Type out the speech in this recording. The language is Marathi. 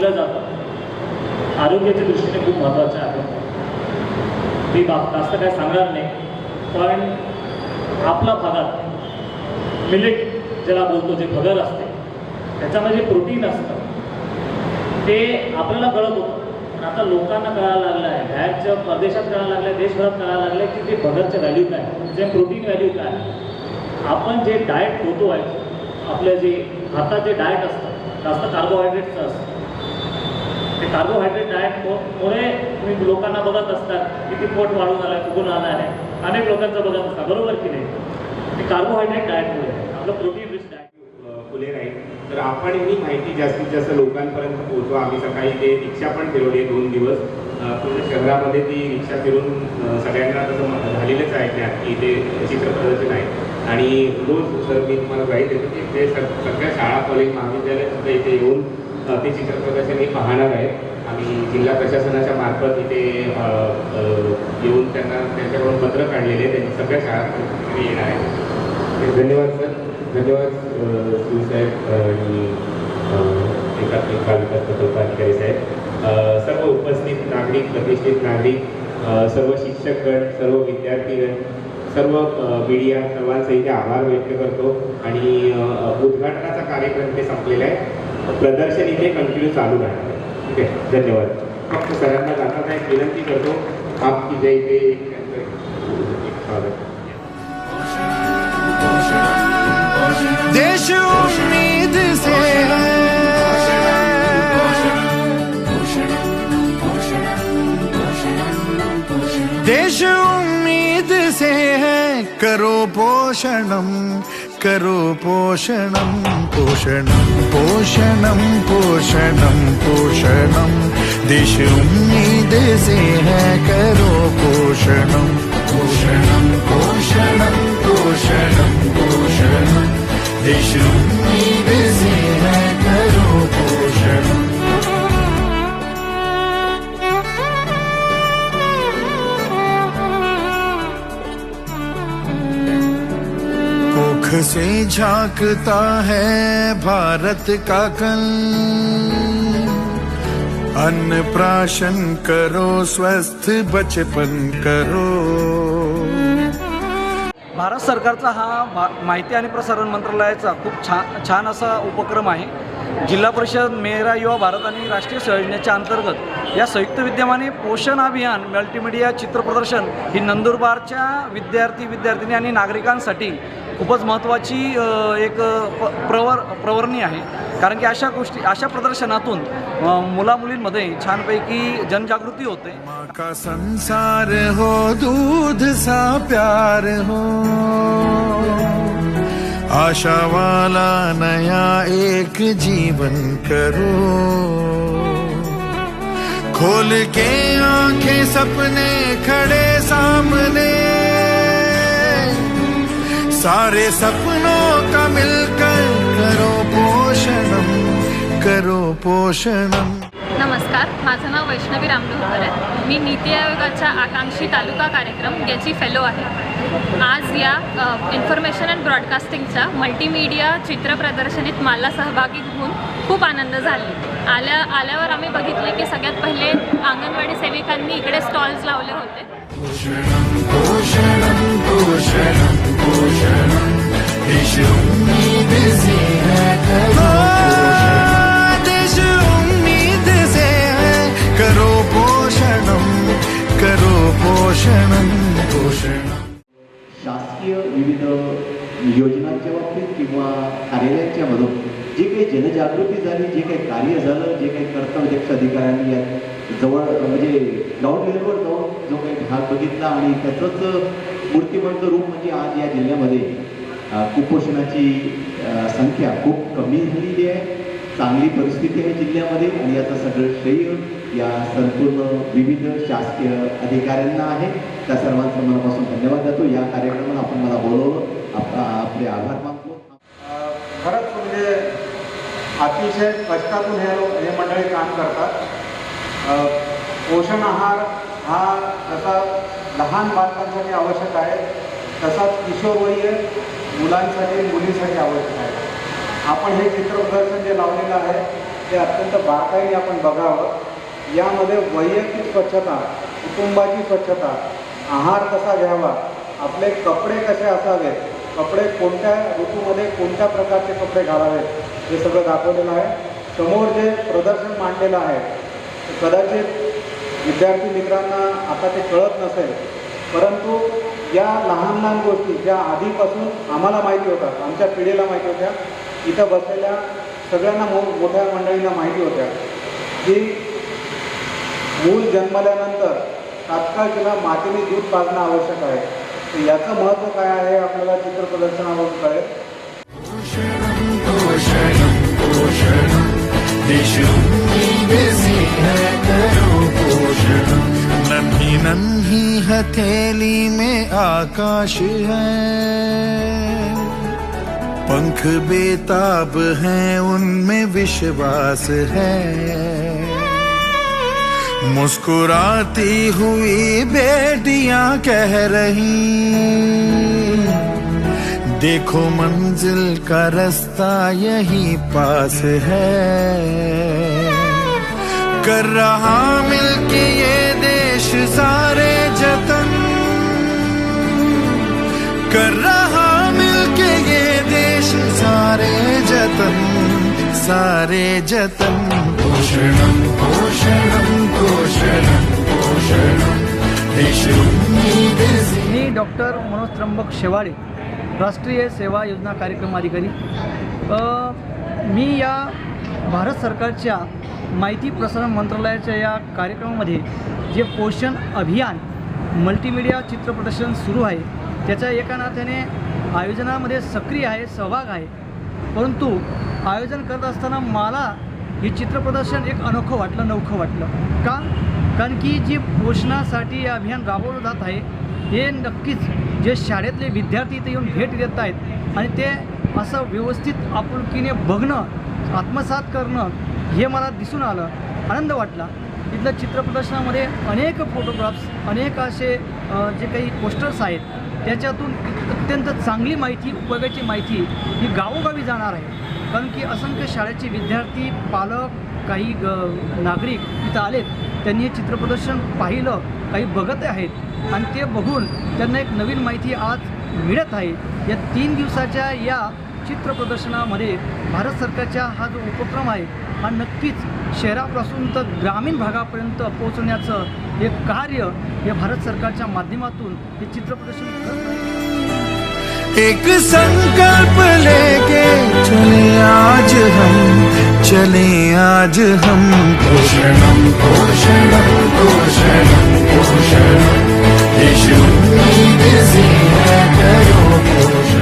दिलं जातं. आरोग्याच्या दृष्टीने खूप महत्त्वाचं आहे मी बाब जास्त काय सांगणार नाही पण आपल्या भागात मिलेट ज्याला बोलतो जे भगर असते त्याच्यामध्ये प्रोटीन असतं ते आपल्याला कळत होतं. पण आता लोकांना कळायला लागलं आहे बाहेरच्या परदेशात कळायला लागलं आहे देशभरात कळायला लागलं आहे की ते भगरचं व्हॅल्यू काय जे प्रोटीन व्हॅल्यू काय आपण जे डाएट होतो आहे आपलं जे हातात जे डाएट असतं जास्त कार्बोहायड्रेटचं असतं ते कार्बोहायड्रेट डायटमुळे तुम्ही लोकांना बघत असतात की ती पोट वाढून आलं आहे फुगून आलं आहे अनेक लोकांचं बघत असतात. बरोबर की नाही? ते कार्बोहायड्रेट डायटमुळे आपलं प्रोटीन रिच डायट फुले नाही. तर आपण ही माहिती जास्तीत जास्त लोकांपर्यंत पोहोचवा. आम्ही सकाळी ते रिक्षा पण फिरवली दोन दिवस. पूर्ण शहरामध्ये ती रिक्षा फिरून सगळ्यांना तसं झालेलंच आहे ज्ञात की ते चित्र प्रदर्शन आहे आणि रोज सर मी तुम्हाला माहिती देतो की ते सग- सगळ्या शाळा कॉलेज महाविद्यालय सुद्धा इथे येऊन ते चित्र प्रदर्शन हे पाहणार आहे. आम्ही जिल्हा प्रशासनाच्या मार्फत इथे येऊन त्यांना त्यांच्याकडून पत्र काढलेले त्यांनी सगळ्या शाळा येणार आहे धन्यवाद सर. धन्यवाद शिवसाहेब आणि एकात्मिक बालविकास प्रकल्प अधिकारी साहेब. सर्व उपस्थित नागरिक प्रतिष्ठित नागरिक सर्व शिक्षकगण सर्व विद्यार्थीगण सर्व मीडिया सर्वांचे इथे आभार व्यक्त करतो. आणि उद्घाटनाचा कार्यक्रम ते संपलेला आहे. प्रदर्शन इथे कंटिन्यू चालू राहणार ठीक आहे धन्यवाद। फक्त सरांना जाताना एक विनंती करतो आपकी जय स्वागत देश उम्मीद से है। देश उम्मीद से है, करो पोषणम। ఒక్కరూ పోషణం పోషణం పోషణం పోషణం పోషణం. దిశ ఉమ్మీద సే కరో పోషణం. పోషణం పోషణం పోషణం పోషణం. దిశ से झांकता है भारत का कल। अन्न प्राशन करो स्वस्थ बचपन करो। भारत सरकारचा हा माहिती आणि प्रसारण मंत्रालयाचा खूप छान छान असा उपक्रम आहे. जिल्हा परिषद मेरा युवा भारत आणि राष्ट्रीय सहयोजनेच्या अंतर्गत या संयुक्त विद्यमाने पोषण अभियान मल्टीमीडिया चित्रप्रदर्शन ही नंदुरबारच्या विद्यार्थी विद्यार्थिनी आणि नागरिकांसाठी खूपच महत्त्वाची एक प प्रवर प्रवरणी आहे. कारण की अशा गोष्टी अशा प्रदर्शनातून मुलामुलींमध्ये छानपैकी जनजागृती होते. माका संसार हो दूध सा प्यार हो। आशावाला नया एक जीवन करो। खोल के आंखें सपने खड़े सामने। सारे सपनों का मिलकर करो पोषणम करो पोषणम। नमस्कार माझं नाव वैष्णवी रामडोहकर आहे. मी नीती आयोगाच्या आकांक्षी तालुका कार्यक्रम याची फेलो आहे. आज या इन्फॉर्मेशन अँड ब्रॉडकास्टिंगच्या मल्टीमीडिया चित्र प्रदर्शनीत मला सहभागी होऊन खूप आनंद झाले. आल्या आल्यावर आम्ही बघितले की सगळ्यात पहिले अंगणवाडी सेविकांनी इकडे स्टॉल्स लावले होते. पोषणम पोषणम पोषणम देश करो पोषणम करो पोषणम शासकीय विविध योजनांच्या बाबतीत किंवा कार्यालयांच्या मधून जे काही जनजागृती झाली जे काही कार्य झालं जे काही कर्तव्यक्ष अधिकाऱ्यांनी जवळ म्हणजे ग्राउंड लेवलवर जाऊन जो काही भाग बघितला आणि त्याचंच मूर्तिमंत रूप म्हणजे आज या जिल्ह्यामध्ये कुपोषणाची संख्या खूप कमी झालेली आहे. चांगली परिस्थिती आहे जिल्ह्यामध्ये आणि याचं सगळं श्रेय या संपूर्ण विविध शासकीय अधिकाऱ्यांना आहे. त्या सर्वांचं मनापासून धन्यवाद देतो. या कार्यक्रमाला आपण मला बोलवलं. आप- आपले आभार मानतो. खरंच म्हणजे अतिशय कष्टातून हे हे मंडळी काम करतात. पोषण आहार हा जसा लहान बालकांसाठी आवश्यक आहे. तसाच किशोरवयीन मुलांसाठी मुलींसाठी आवश्यक आहे. आपण हे चित्र प्रदर्शन जे लावलेलं आहे ते अत्यंत बारकाईने आपण बघावं. यामध्ये वैयक्तिक स्वच्छता कुटुंबाची स्वच्छता आहार कसा घ्यावा आपले कपडे कसे असावेत कपडे कोणत्या ऋतूमध्ये कोणत्या प्रकारचे कपडे घालावेत हे सगळं दाखवलेलं आहे. समोर जे प्रदर्शन मांडलेलं आहे कदाचित विद्यार्थी मित्रांना आता ते कळत नसेल. परंतु या लहान लहान गोष्टी ज्या आधीपासून आम्हाला माहिती होतात आमच्या पिढीला माहिती होत्या इथं बसलेल्या सगळ्यांना मो मोठ्या मंडळींना माहिती होत्या की मूल जन्मल्यानंतर तात्काळ तिला मातीने दूध पाजणं आवश्यक आहे. तर याचं महत्त्व काय आहे? आपल्याला चित्र प्रदर्शनावरून कळेल. नन्ही हथेली में आकाश है। पंख बेताब हैं, उनमें विश्वास है। मुस्कुराती हुई बेटियाँ कह रही, देखो मंजिल का रास्ता यही पास है। कर रहा मिलके ये देश सारे जतन कर रहा मिलके ये देश सारे जतन सारे जतन। पोषणम पोषणम देश। मी डॉक्टर मनोज त्र्यंबक शेवाळे राष्ट्रीय सेवा योजना कार्यक्रम अधिकारी. अ, मी या भारत सरकारच्या माहिती प्रसारण मंत्रालयाच्या या कार्यक्रमामध्ये जे पोषण अभियान मल्टीमीडिया चित्रप्रदर्शन सुरू आहे त्याच्या एका नात्याने आयोजनामध्ये सक्रिय आहे सहभाग आहे. परंतु आयोजन करत असताना मला हे चित्रप्रदर्शन एक अनोखं वाटलं नवखं वाटलं. का? कारण की जी पोषणासाठी हे अभियान राबवलं जात आहे हे नक्कीच जे शाळेतले विद्यार्थी इथे येऊन भेट देत आहेत आणि ते असं व्यवस्थित आपुलकीने बघणं आत्मसात करणं हे मला दिसून आलं आनंद वाटला. इथल्या चित्रप्रदर्शनामध्ये अनेक फोटोग्राफ्स अनेक असे जे काही पोस्टर्स आहेत त्याच्यातून अत्यंत चांगली माहिती उपयोगाची माहिती ही गावोगावी जाणार आहे. कारण की असंख्य शाळेचे विद्यार्थी पालक काही ग नागरिक इथं आलेत. त्यांनी हे चित्रप्रदर्शन पाहिलं काही बघत आहेत आणि ते बघून त्यांना एक नवीन माहिती आज मिळत आहे. या तीन दिवसाच्या या चित्र प्रदर्शनामध्ये भारत सरकारचा हा जो उपक्रम आहे हा नक्कीच शहरापासून तर ग्रामीण भागापर्यंत पोहोचण्याचं हे कार्य हे भारत सरकारच्या माध्यमातून हे चित्र प्रदर्शन एक संकल्प लेके चले आज हम चले आज हम। पोषणम पोषणम पोषणम पोषणम करो पोषण।